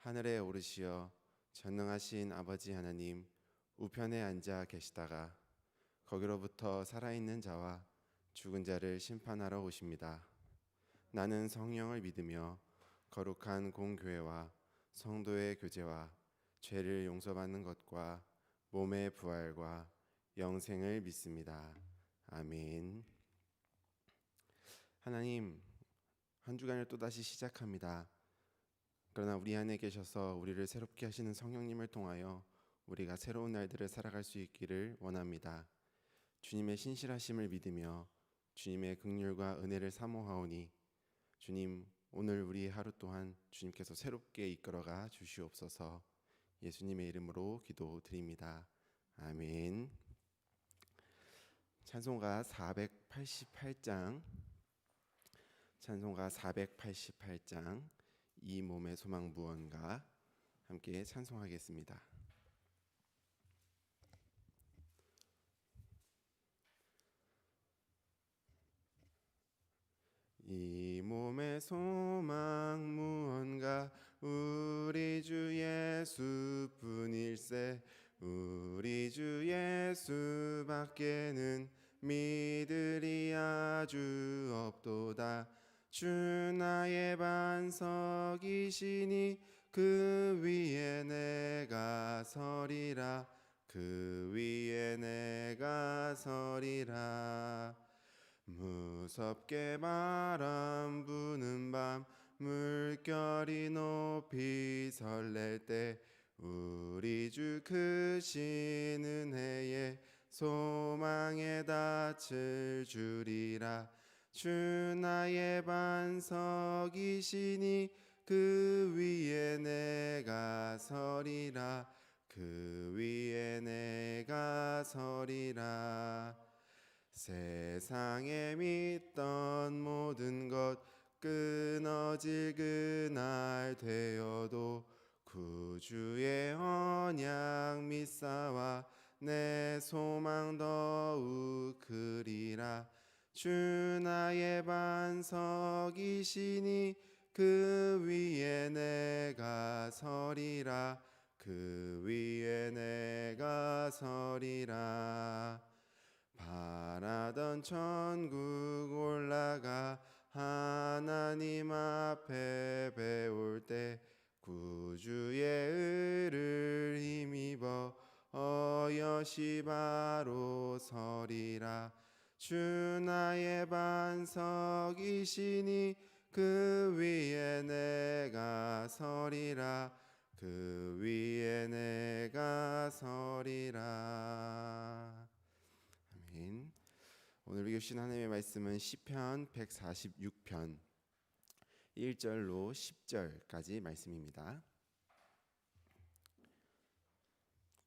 하늘에 오르시어 전능하신 아버지 하나님 우편에 앉아 계시다가 거기로부터 살아있는 자와 죽은 자를 심판하러 오십니다. 나는 성령을 믿으며 거룩한 공교회와 성도의 교제와 죄를 용서받는 것과 몸의 부활과 영생을 믿습니다. 아멘. 하나님, 한 주간을 또다시 시작합니다. 그러나 우리 안에 계셔서 우리를 새롭게 하시는 성령님을 통하여 우리가 새로운 날들을 살아갈 수 있기를 원합니다. 주님의 신실하심을 믿으며 주님의 긍휼과 은혜를 사모하오니 주님 오늘 우리 하루 또한 주님께서 새롭게 이끌어가 주시옵소서. 예수님의 이름으로 기도드립니다. 아멘. 찬송가 488장 찬송가 488장 이 몸의 소망 무언가 함께 찬송하겠습니다. 이 몸의 소망 무언가 우리 주 예수뿐일세 우리 주 예수밖에는 믿으리 아주 없도다 주 나의 반석이시니 그 위에 내가 서리라. 그 위에 내가 서리라. 무섭게 바람 부는 밤 물결이 높이 설렐 때 우리 주 크신 은혜에 소망에 닻을 주리라 주 나의 반석이시니 그 위에 내가 서리라. 그 위에 내가 서리라. 세상에 믿던 모든 것 끊어질 그날 되어도 구주의 언약 믿사와 내 소망 더욱 크리라 주 나의 반석이시니 그 위에 내가 서리라. 그 위에 내가 서리라. 바라던 천국 올라가 하나님 앞에 배울 때 구주의 의를 힘입어 어여시 바로 서리라 주 나의 반석이시니 그 위에 내가 서리라 그 위에 내가 서리라 아멘. 오늘 읽으신 하나님의 말씀은 시편 146편 1절로 10절까지 말씀입니다.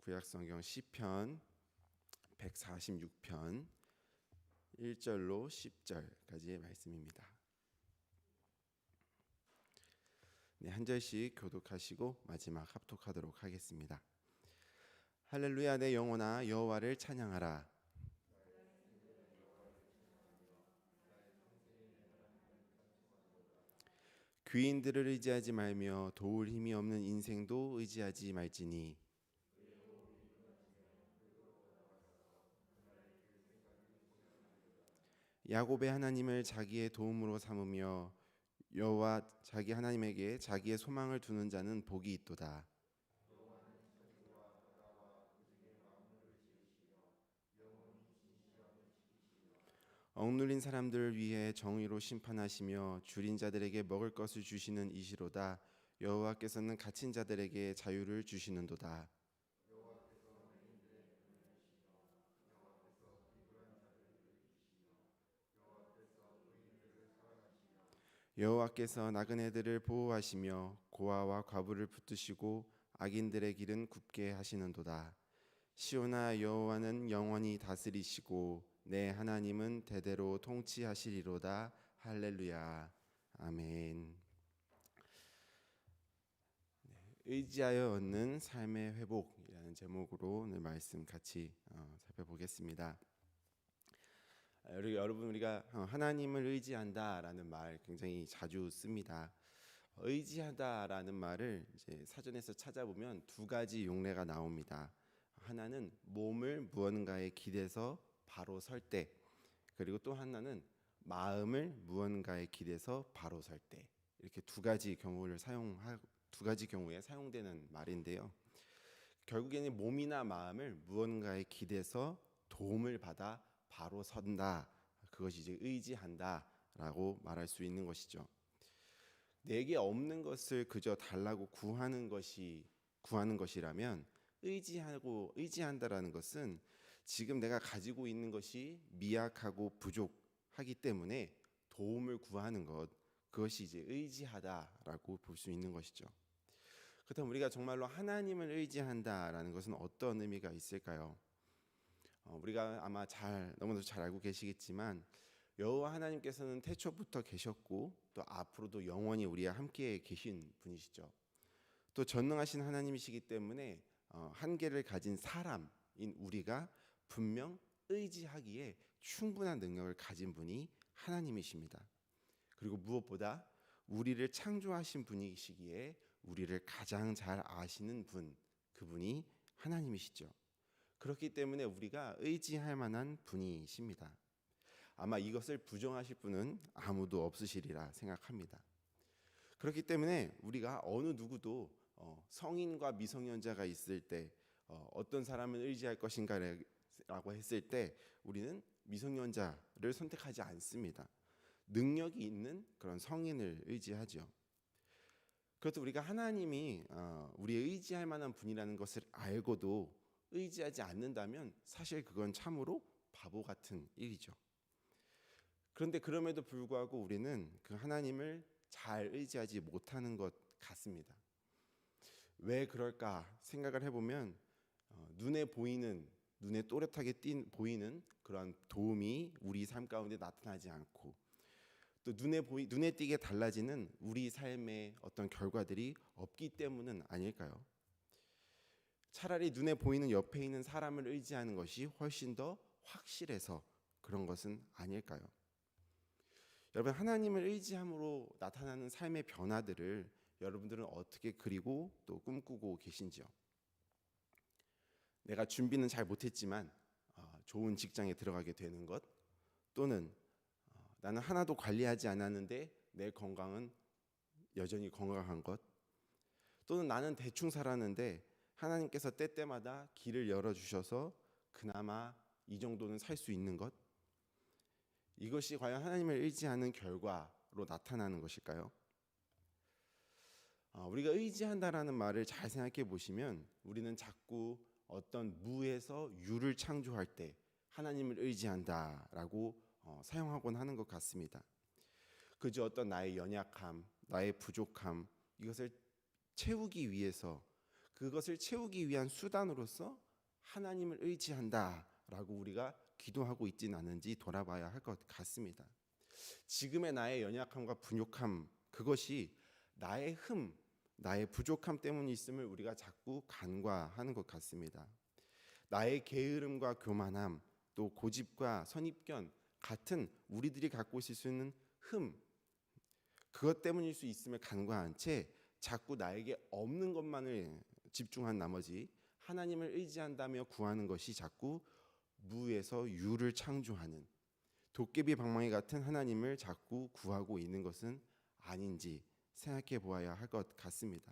구약 성경 시편 146편 1절로 10절까지의 말씀입니다. 네, 한 절씩 교독하시고 마지막 합독하도록 하겠습니다. 할렐루야 내 영혼아 여호와를 찬양하라 귀인들을 의지하지 말며 도울 힘이 없는 인생도 의지하지 말지니 야곱의 하나님을 자기의 도움으로 삼으며 여호와 자기 하나님에게 자기의 소망을 두는 자는 복이 있도다. 억눌린 사람들을 위해 정의로 심판하시며 줄인 자들에게 먹을 것을 주시는 이시로다. 여호와께서는 갇힌 자들에게 자유를 주시는도다. 여호와께서 나그네들을 보호하시며 고아와 과부를 붙드시고 악인들의 길은 굽게 하시는도다. 시온아 여호와는 영원히 다스리시고 내 하나님은 대대로 통치하시리로다. 할렐루야. 아멘. 네, 의지하여 얻는 삶의 회복이라는 제목으로 오늘 말씀 같이 어, 살펴보겠습니다. 아, 우리 여러분 우리가 어, 하나님을 의지한다라는 말 굉장히 자주 씁니다. 의지하다라는 말을 이제 사전에서 찾아보면 두 가지 용례가 나옵니다. 하나는 몸을 무언가에 기대서 바로 설 때, 그리고 또 하나는 마음을 무언가에 기대서 바로 설 때. 이렇게 두 가지 경우를 사용하 두 가지 경우에 사용되는 말인데요. 결국에는 몸이나 마음을 무언가에 기대서 도움을 받아 바로 선다. 그것이 이제 의지한다라고 말할 수 있는 것이죠. 내게 없는 것을 그저 달라고 구하는 것이 구하는 것이라면 의지하고 의지한다라는 것은 지금 내가 가지고 있는 것이 미약하고 부족하기 때문에 도움을 구하는 것 그것이 이제 의지하다라고 볼 수 있는 것이죠. 그렇다면 우리가 정말로 하나님을 의지한다라는 것은 어떤 의미가 있을까요? 어, 우리가 아마 잘 너무도 잘 알고 계시겠지만 여호와 하나님께서는 태초부터 계셨고 또 앞으로도 영원히 우리와 함께 계신 분이시죠. 또 전능하신 하나님이시기 때문에 어, 한계를 가진 사람인 우리가 분명 의지하기에 충분한 능력을 가진 분이 하나님이십니다. 그리고 무엇보다 우리를 창조하신 분이시기에 우리를 가장 잘 아시는 분 그분이 하나님이시죠. 그렇기 때문에 우리가 의지할 만한 분이십니다. 아마 이것을 부정하실 분은 아무도 없으시리라 생각합니다. 그렇기 때문에 우리가 어느 누구도 어, 성인과 미성년자가 있을 때 어, 어떤 사람을 의지할 것인가라고 했을 때 우리는 미성년자를 선택하지 않습니다. 능력이 있는 그런 성인을 의지하죠. 그것도 우리가 하나님이 어, 우리의 의지할 만한 분이라는 것을 알고도 의지하지 않는다면 사실 그건 참으로 바보 같은 일이죠. 그런데 그럼에도 불구하고 우리는 그 하나님을 잘 의지하지 못하는 것 같습니다. 왜 그럴까 생각을 해보면 어, 눈에 보이는 눈에 또렷하게 띈 보이는 그런 도움이 우리 삶 가운데 나타나지 않고 또 눈에 보이 눈에 띄게 달라지는 우리 삶의 어떤 결과들이 없기 때문은 아닐까요? 차라리 눈에 보이는 옆에 있는 사람을 의지하는 것이 훨씬 더 확실해서 그런 것은 아닐까요? 여러분 하나님을 의지함으로 나타나는 삶의 변화들을 여러분들은 어떻게 그리고 또 꿈꾸고 계신지요? 내가 준비는 잘 못했지만 어, 좋은 직장에 들어가게 되는 것 또는 어, 나는 하나도 관리하지 않았는데 내 건강은 여전히 건강한 것 또는 나는 대충 살았는데 하나님께서 때때마다 길을 열어 주셔서 그나마 이 정도는 살 수 있는 것 이것이 과연 하나님을 의지하는 결과로 나타나는 것일까요? 어, 우리가 의지한다라는 말을 잘 생각해 보시면 우리는 자꾸 어떤 무에서 유를 창조할 때 하나님을 의지한다라고 어, 사용하곤 하는 것 같습니다. 그저 어떤 나의 연약함, 나의 부족함 이것을 채우기 위해서 그것을 채우기 위한 수단으로서 하나님을 의지한다라고 우리가 기도하고 있지는 않은지 돌아봐야 할 것 같습니다. 지금의 나의 연약함과 부족함 그것이 나의 흠, 나의 부족함 때문이 있음을 우리가 자꾸 간과하는 것 같습니다. 나의 게으름과 교만함, 또 고집과 선입견 같은 우리들이 갖고 있을 수 있는 흠, 그것 때문일 수 있음을 간과한 채 자꾸 나에게 없는 것만을 집중한 나머지 하나님을 의지한다며 구하는 것이 자꾸 무에서 유를 창조하는 도깨비 방망이 같은 하나님을 자꾸 구하고 있는 것은 아닌지 생각해 보아야 할 것 같습니다.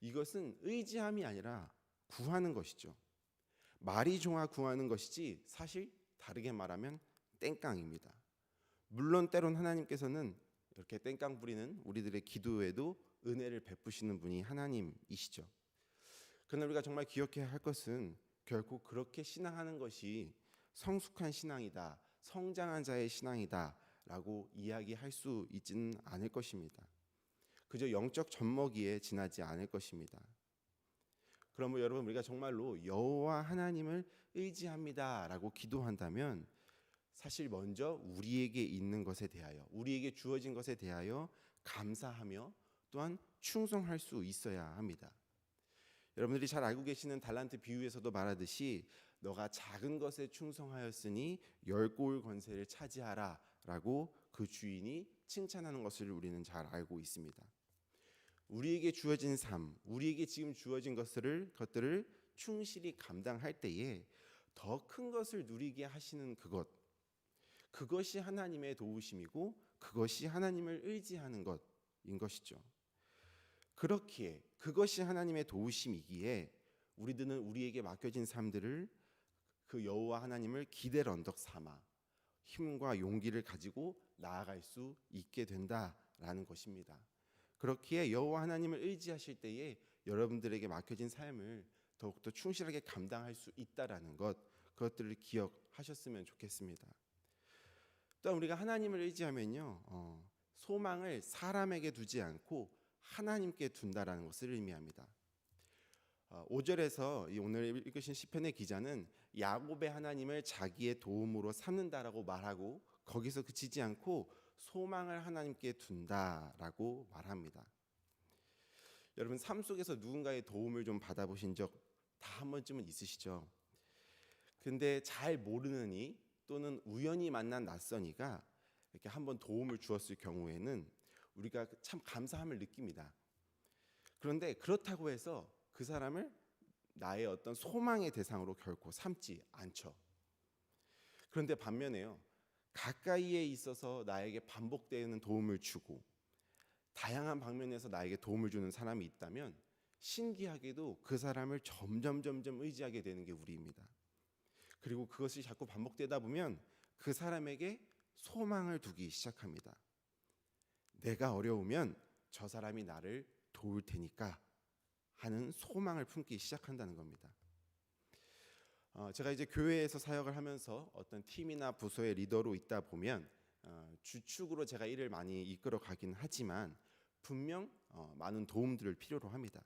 이것은 의지함이 아니라 구하는 것이죠. 말이 좋아 구하는 것이지 사실 다르게 말하면 땡깡입니다. 물론 때론 하나님께서는 이렇게 땡깡 부리는 우리들의 기도에도 은혜를 베푸시는 분이 하나님이시죠. 그러나 우리가 정말 기억해야 할 것은 결국 그렇게 신앙하는 것이 성숙한 신앙이다, 성장한 자의 신앙이다 라고 이야기할 수 있지는 않을 것입니다. 그저 영적 젖먹이에 지나지 않을 것입니다. 그러면 여러분 우리가 정말로 여호와 하나님을 의지합니다라고 기도한다면 사실 먼저 우리에게 있는 것에 대하여 우리에게 주어진 것에 대하여 감사하며 또한 충성할 수 있어야 합니다. 여러분들이 잘 알고 계시는 달란트 비유에서도 말하듯이 너가 작은 것에 충성하였으니 열 고을 권세를 차지하라라고 그 주인이 칭찬하는 것을 우리는 잘 알고 있습니다. 우리에게 주어진 삶, 우리에게 지금 주어진 것들을 것들을 충실히 감당할 때에 더 큰 것을 누리게 하시는 그것, 그것이 하나님의 도우심이고 그것이 하나님을 의지하는 것인 것이죠. 그렇기에 그것이 하나님의 도우심이기에 우리들은 우리에게 맡겨진 삶들을 그 여호와 하나님을 기댈 언덕 삼아 힘과 용기를 가지고 나아갈 수 있게 된다라는 것입니다. 그렇기에 여호와 하나님을 의지하실 때에 여러분들에게 맡겨진 삶을 더욱더 충실하게 감당할 수 있다라는 것 그것들을 기억하셨으면 좋겠습니다. 또한 우리가 하나님을 의지하면요 어, 소망을 사람에게 두지 않고 하나님께 둔다라는 것을 의미합니다. 어, 5절에서 이 오늘 읽으신 시편의 기자는 야곱의 하나님을 자기의 도움으로 삼는다라고 말하고 거기서 그치지 않고 소망을 하나님께 둔다라고 말합니다. 여러분 삶 속에서 누군가의 도움을 좀 받아보신 적 다 한 번쯤은 있으시죠. 근데 잘 모르느니 또는 우연히 만난 낯선 이가 이렇게 한번 도움을 주었을 경우에는 우리가 참 감사함을 느낍니다. 그런데 그렇다고 해서 그 사람을 나의 어떤 소망의 대상으로 결코 삼지 않죠. 그런데 반면에요. 가까이에 있어서 나에게 반복되는 도움을 주고 다양한 방면에서 나에게 도움을 주는 사람이 있다면 신기하게도 그 사람을 점점 점점 의지하게 되는 게 우리입니다. 그리고 그것이 자꾸 반복되다 보면 그 사람에게 소망을 두기 시작합니다. 내가 어려우면 저 사람이 나를 도울 테니까 하는 소망을 품기 시작한다는 겁니다. 어, 제가 이제 교회에서 사역을 하면서 어떤 팀이나 부서의 리더로 있다 보면 어, 주축으로 제가 일을 많이 이끌어 가긴 하지만 분명 어, 많은 도움들을 필요로 합니다.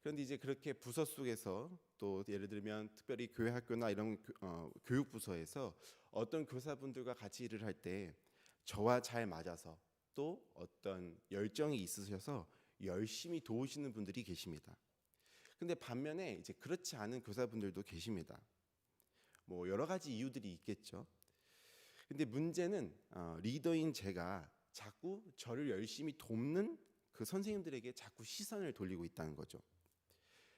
그런데 이제 그렇게 부서 속에서 또 예를 들면 특별히 교회 학교나 이런 교, 어, 교육 부서에서 어떤 교사분들과 같이 일을 할 때 저와 잘 맞아서 또 어떤 열정이 있으셔서 열심히 도우시는 분들이 계십니다. 근데 반면에 이제 그렇지 않은 교사분들도 계십니다. 뭐 여러 가지 이유들이 있겠죠. 근데 문제는 어, 리더인 제가 자꾸 저를 열심히 돕는 그 선생님들에게 자꾸 시선을 돌리고 있다는 거죠.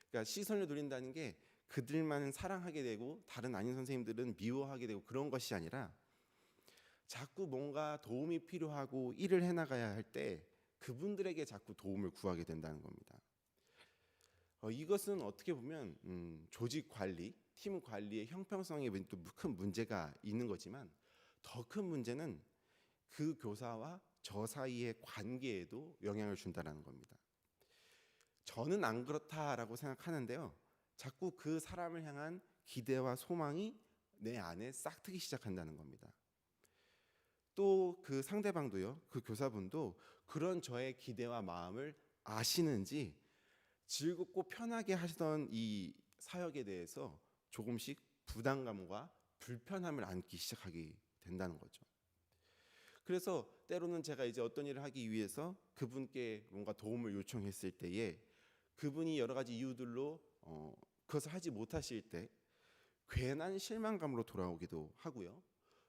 그러니까 시선을 돌린다는 게 그들만은 사랑하게 되고 다른 아닌 선생님들은 미워하게 되고 그런 것이 아니라 자꾸 뭔가 도움이 필요하고 일을 해나가야 할 때 그분들에게 자꾸 도움을 구하게 된다는 겁니다. 어, 이것은 어떻게 보면 음, 조직 관리, 팀 관리의 형평성에 또큰 문제가 있는 거지만 더 큰 문제는 그 교사와 저 사이의 관계에도 영향을 준다는 겁니다. 저는 안 그렇다라고 생각하는데요. 자꾸 그 사람을 향한 기대와 소망이 내 안에 싹트기 시작한다는 겁니다. 또 그 상대방도요, 그 교사분도 그런 저의 기대와 마음을 아시는지 즐겁고 편하게 하시던 이 사역에 대해서 조금씩 부담감과 불편함을 안기 시작하게 된다는 거죠. 그래서 때로는 제가 이제 어떤 일을 하기 위해서 그분께 뭔가 도움을 요청했을 때에 그분이 여러 가지 이유들로 어, 그것을 하지 못하실 때 괜한 실망감으로 돌아오기도 하고요.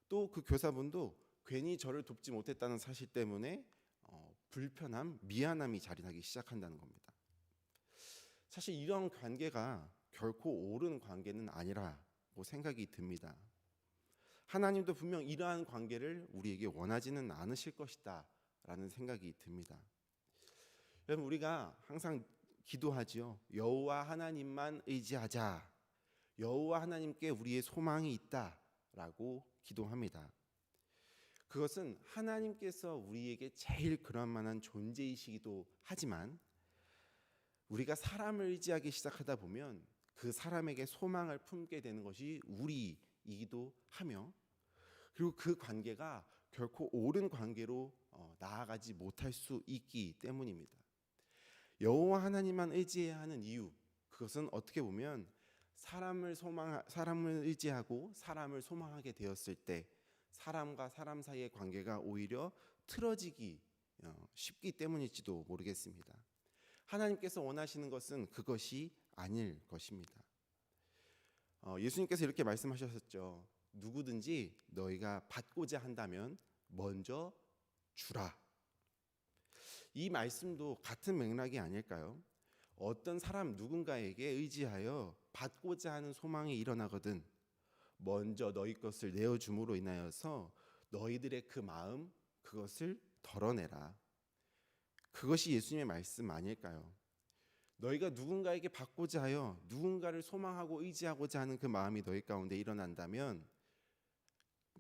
또 그 교사분도 괜히 저를 돕지 못했다는 사실 때문에 어, 불편함, 미안함이 자리나기 시작한다는 겁니다. 사실 이런 관계가 결코 옳은 관계는 아니라고 생각이 듭니다. 하나님도 분명 이러한 관계를 우리에게 원하지는 않으실 것이다 라는 생각이 듭니다. 여러분 우리가 항상 기도하지요. 여호와 하나님만 의지하자. 여호와 하나님께 우리의 소망이 있다라고 기도합니다. 그것은 하나님께서 우리에게 제일 그럴 만한 존재이시기도 하지만 우리가 사람을 의지하기 시작하다 보면 그 사람에게 소망을 품게 되는 것이 우리이기도 하며 그리고 그 관계가 결코 옳은 관계로 어, 나아가지 못할 수 있기 때문입니다. 여호와 하나님만 의지해야 하는 이유 그것은 어떻게 보면 사람을 소망 사람을 의지하고 사람을 소망하게 되었을 때 사람과 사람 사이의 관계가 오히려 틀어지기 어, 쉽기 때문일지도 모르겠습니다. 하나님께서 원하시는 것은 그것이 아닐 것입니다. 어, 예수님께서 이렇게 말씀하셨었죠. 누구든지 너희가 받고자 한다면 먼저 주라. 이 말씀도 같은 맥락이 아닐까요? 어떤 사람 누군가에게 의지하여 받고자 하는 소망이 일어나거든 먼저 너희 것을 내어 줌으로 인하여서 너희들의 그 마음 그것을 덜어내라. 그것이 예수님의 말씀 아닐까요? 너희가 누군가에게 받고자 하여 누군가를 소망하고 의지하고자 하는 그 마음이 너희 가운데 일어난다면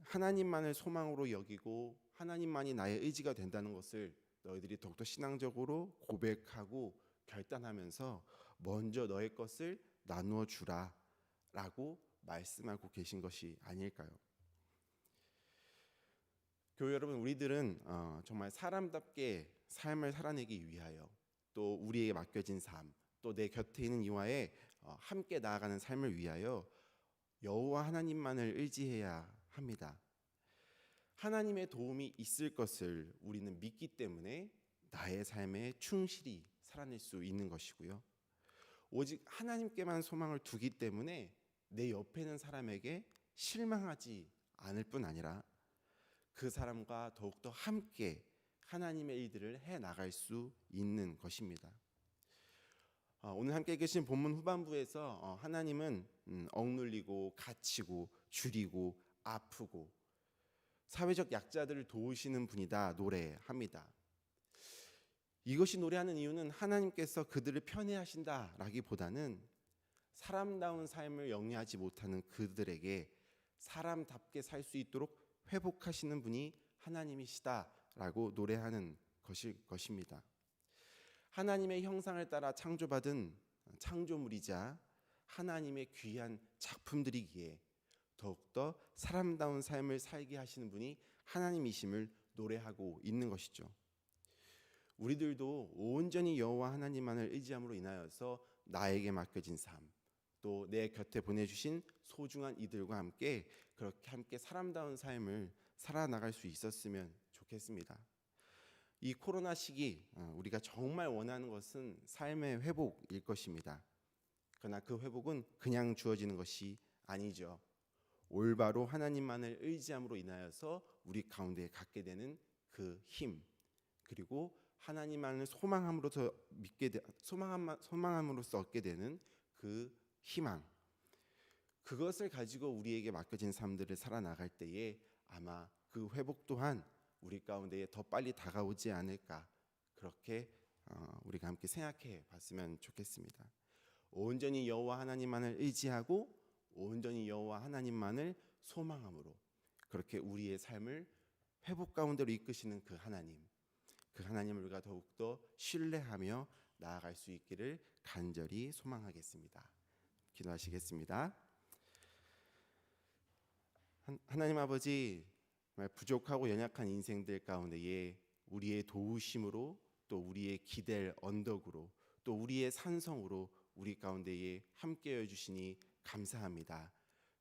하나님만을 소망으로 여기고 하나님만이 나의 의지가 된다는 것을 너희들이 더욱더 신앙적으로 고백하고 결단하면서 먼저 너의 것을 나누어 주라 라고 말씀하고 계신 것이 아닐까요? 교회 여러분, 우리들은 어, 정말 사람답게 삶을 살아내기 위하여 또 우리에게 맡겨진 삶, 또 내 곁에 있는 이와의 어, 함께 나아가는 삶을 위하여 여호와 하나님만을 의지해야 합니다. 하나님의 도움이 있을 것을 우리는 믿기 때문에 나의 삶에 충실히 살아낼 수 있는 것이고요. 오직 하나님께만 소망을 두기 때문에 내 옆에 있는 사람에게 실망하지 않을 뿐 아니라 그 사람과 더욱더 함께 하나님의 일들을 해 나갈 수 있는 것입니다. 어, 오늘 함께 계신 본문 후반부에서 어, 하나님은 음, 억눌리고 갇히고 줄이고 아프고 사회적 약자들을 도우시는 분이다 노래합니다. 이것이 노래하는 이유는 하나님께서 그들을 편애하신다라기보다는 사람다운 삶을 영위하지 못하는 그들에게 사람답게 살 수 있도록 회복하시는 분이 하나님이시다라고 노래하는 것일 것입니다. 하나님의 형상을 따라 창조받은 창조물이자 하나님의 귀한 작품들이기에 더욱더 사람다운 삶을 살게 하시는 분이 하나님이심을 노래하고 있는 것이죠. 우리들도 온전히 여호와 하나님만을 의지함으로 인하여서 나에게 맡겨진 삶, 또 내 곁에 보내주신 소중한 이들과 함께 그렇게 함께 사람다운 삶을 살아나갈 수 있었으면 좋겠습니다. 이 코로나 시기 어, 우리가 정말 원하는 것은 삶의 회복일 것입니다. 그러나 그 회복은 그냥 주어지는 것이 아니죠. 올바로 하나님만을 의지함으로 인하여서 우리 가운데 갖게 되는 그 힘, 그리고 하나님만을 소망함으로써 믿게 되, 소망함, 소망함으로써 얻게 되는 그 희망, 그것을 가지고 우리에게 맡겨진 삶들을 살아나갈 때에 아마 그 회복 또한 우리 가운데에 더 빨리 다가오지 않을까 그렇게 어, 우리가 함께 생각해 봤으면 좋겠습니다. 온전히 여호와 하나님만을 의지하고 온전히 여호와 하나님만을 소망함으로 그렇게 우리의 삶을 회복 가운데로 이끄시는 그 하나님, 그 하나님을 우리가 더욱더 신뢰하며 나아갈 수 있기를 간절히 소망하겠습니다. 기도하시겠습니다. 하나님 아버지 부족하고 연약한 인생들 가운데에 우리의 도우심으로 또 우리의 기댈 언덕으로 또 우리의 산성으로 우리 가운데에 함께해 주시니 감사합니다.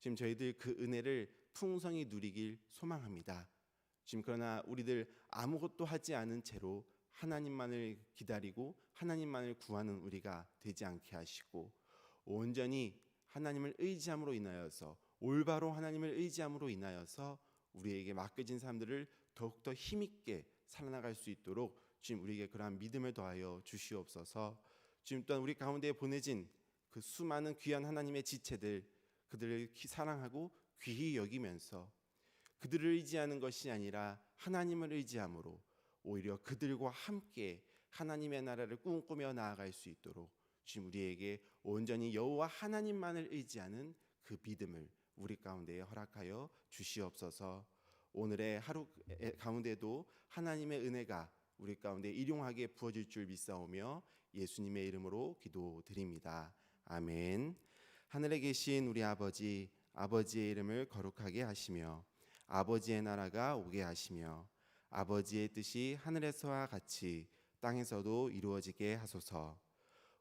지금 저희들 그 은혜를 풍성히 누리길 소망합니다. 지금 그러나 우리들 아무것도 하지 않은 채로 하나님만을 기다리고 하나님만을 구하는 우리가 되지 않게 하시고 온전히 하나님을 의지함으로 인하여서 올바로 하나님을 의지함으로 인하여서 우리에게 맡겨진 사람들을 더욱더 힘있게 살아나갈 수 있도록 지금 우리에게 그러한 믿음을 더하여 주시옵소서. 지금 또한 우리 가운데 보내진 그 수많은 귀한 하나님의 지체들 그들을 사랑하고 귀히 여기면서 그들을 의지하는 것이 아니라 하나님을 의지함으로 오히려 그들과 함께 하나님의 나라를 꿈꾸며 나아갈 수 있도록 지금 우리에게 온전히 여호와 하나님만을 의지하는 그 믿음을 우리 가운데에 허락하여 주시옵소서. 오늘의 하루 가운데도 하나님의 은혜가 우리 가운데 일용하게 부어질 줄 믿사오며 예수님의 이름으로 기도드립니다. 아멘. 하늘에 계신 우리 아버지 아버지의 이름을 거룩하게 하시며 아버지의 나라가 오게 하시며 아버지의 뜻이 하늘에서와 같이 땅에서도 이루어지게 하소서.